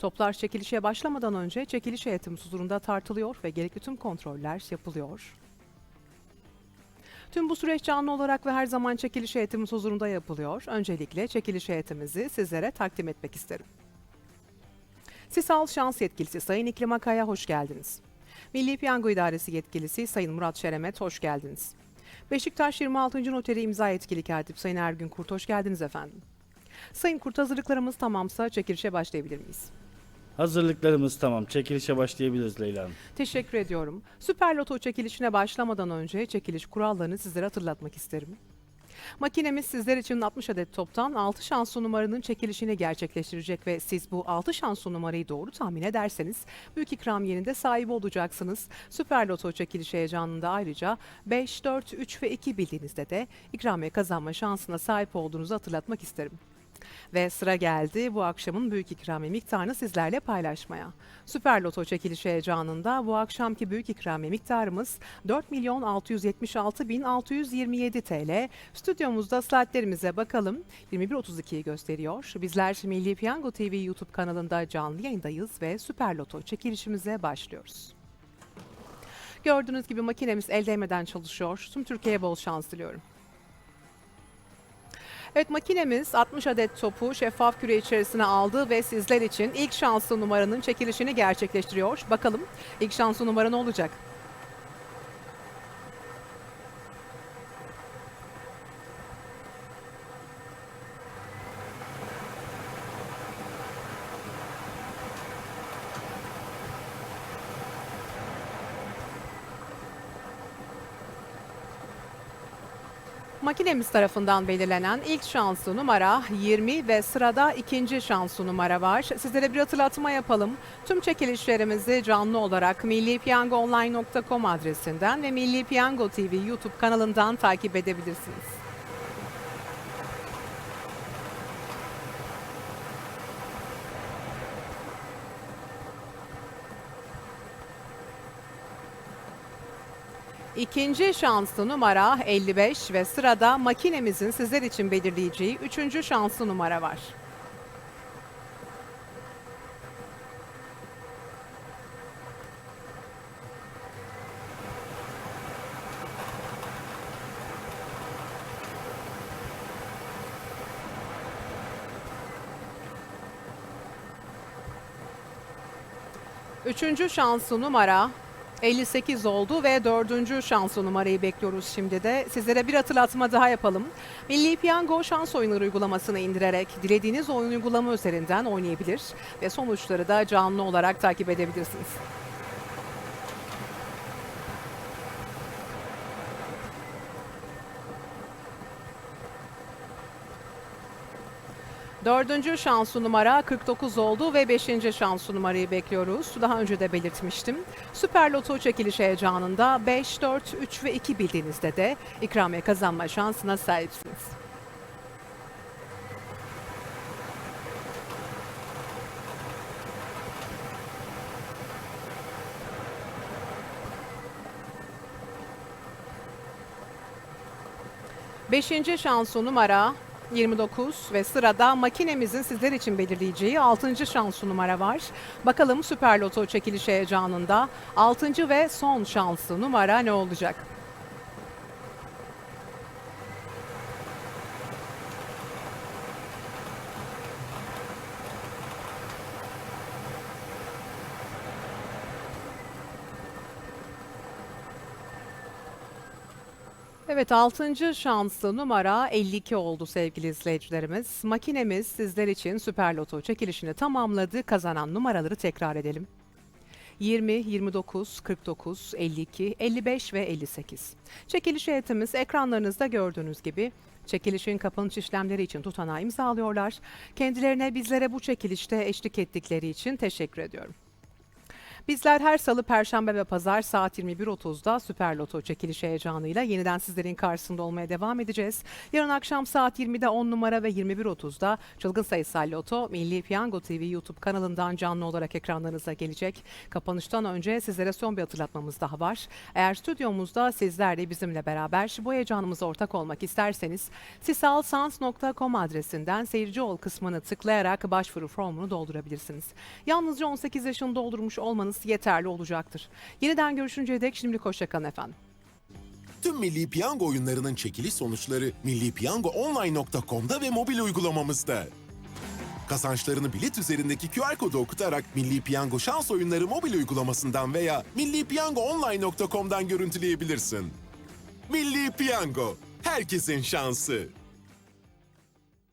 Toplar çekilişe başlamadan önce çekiliş heyetimiz huzurunda tartılıyor ve gerekli tüm kontroller yapılıyor. Tüm bu süreç canlı olarak ve her zaman çekiliş heyetimiz huzurunda yapılıyor. Öncelikle çekiliş heyetimizi sizlere takdim etmek isterim. Sisal Şans Yetkilisi Sayın İklim Akay'a hoş geldiniz. Milli Piyango İdaresi Yetkilisi Sayın Murat Şeremet hoş geldiniz. Beşiktaş 26. Noteri İmza Yetkili Katip Sayın Ergün Kurt hoş geldiniz efendim. Sayın Kurt hazırlıklarımız tamamsa çekilişe başlayabilir miyiz? Hazırlıklarımız tamam. Çekilişe başlayabiliriz Leyla Hanım. Teşekkür ediyorum. Süper Loto çekilişine başlamadan önce çekiliş kurallarını sizlere hatırlatmak isterim. Makinemiz sizler için 60 adet toptan 6 şanslı numaranın çekilişini gerçekleştirecek ve siz bu 6 şanslı numarayı doğru tahmin ederseniz büyük ikramiyenin de sahibi olacaksınız. Süper Loto çekiliş heyecanında ayrıca 5, 4, 3 ve 2 bildiğinizde de ikramiye kazanma şansına sahip olduğunuzu hatırlatmak isterim. Ve sıra geldi bu akşamın büyük ikramiye miktarını sizlerle paylaşmaya. Süper Loto çekiliş heyecanında bu akşamki büyük ikramiye miktarımız 4 milyon 676 bin 627 TL. Stüdyomuzda saatlerimize bakalım. 21.32'yi gösteriyor. Bizler Milli Piyango TV YouTube kanalında canlı yayındayız ve Süper Loto çekilişimize başlıyoruz. Gördüğünüz gibi makinemiz el değmeden çalışıyor. Tüm Türkiye'ye bol şans diliyorum. Evet makinemiz 60 adet topu şeffaf küre içerisine aldı ve sizler için ilk şanslı numaranın çekilişini gerçekleştiriyor. Bakalım ilk şanslı numara ne olacak? Makinemiz tarafından belirlenen ilk şanslı numara 20 ve sırada ikinci şanslı numara var. Sizlere bir hatırlatma yapalım. Tüm çekilişlerimizi canlı olarak millipiyangoonline.com adresinden ve Milli Piyango TV YouTube kanalından takip edebilirsiniz. İkinci şanslı numara 55 ve sırada makinemizin sizler için belirleyeceği üçüncü şanslı numara var. Üçüncü şanslı numara 58 oldu ve dördüncü şanslı numarayı bekliyoruz şimdi de. Sizlere bir hatırlatma daha yapalım. Milli Piyango şans oyunları uygulamasını indirerek dilediğiniz oyun uygulama üzerinden oynayabilir ve sonuçları da canlı olarak takip edebilirsiniz. Dördüncü şanslı numara 49 oldu ve beşinci şanslı numarayı bekliyoruz. Daha önce de belirtmiştim. Süper Loto çekiliş heyecanında 5, 4, 3 ve 2 bildiğinizde de ikramiye kazanma şansına sahipsiniz. Beşinci şanslı numara 29 ve sırada makinemizin sizler için belirleyeceği 6. şansı numara var. Bakalım Süper Loto çekiliş heyecanında 6. ve son şansı numara ne olacak? Evet 6. şanslı numara 52 oldu sevgili izleyicilerimiz. Makinemiz sizler için Süper Loto çekilişini tamamladı. Kazanan numaraları tekrar edelim. 20, 29, 49, 52, 55 ve 58. Çekiliş heyetimiz ekranlarınızda gördüğünüz gibi çekilişin kapanış işlemleri için tutanağı imzalıyorlar. Kendilerine bizlere bu çekilişte eşlik ettikleri için teşekkür ediyorum. Bizler her salı, perşembe ve pazar saat 21.30'da Süper Loto çekiliş heyecanıyla yeniden sizlerin karşısında olmaya devam edeceğiz. Yarın akşam saat 20'de 10 numara ve 21.30'da Çılgın Sayısal Loto Milli Piyango TV YouTube kanalından canlı olarak ekranlarınıza gelecek. Kapanıştan önce sizlere son bir hatırlatmamız daha var. Eğer stüdyomuzda sizler de bizimle beraber bu heyecanımıza ortak olmak isterseniz sisalsans.com adresinden seyirci ol kısmını tıklayarak başvuru formunu doldurabilirsiniz. Yalnızca 18 yaşını doldurmuş olmanız yeterli olacaktır. Yeniden görüşünceye dek şimdilik hoşçakalın efendim. Tüm Milli Piyango oyunlarının çekiliş sonuçları millipiyangoonline.com'da ve mobil uygulamamızda. Kazançlarını bilet üzerindeki QR kodu okutarak Milli Piyango şans oyunları mobil uygulamasından veya millipiyangoonline.com'dan görüntüleyebilirsin. Milli Piyango, herkesin şansı.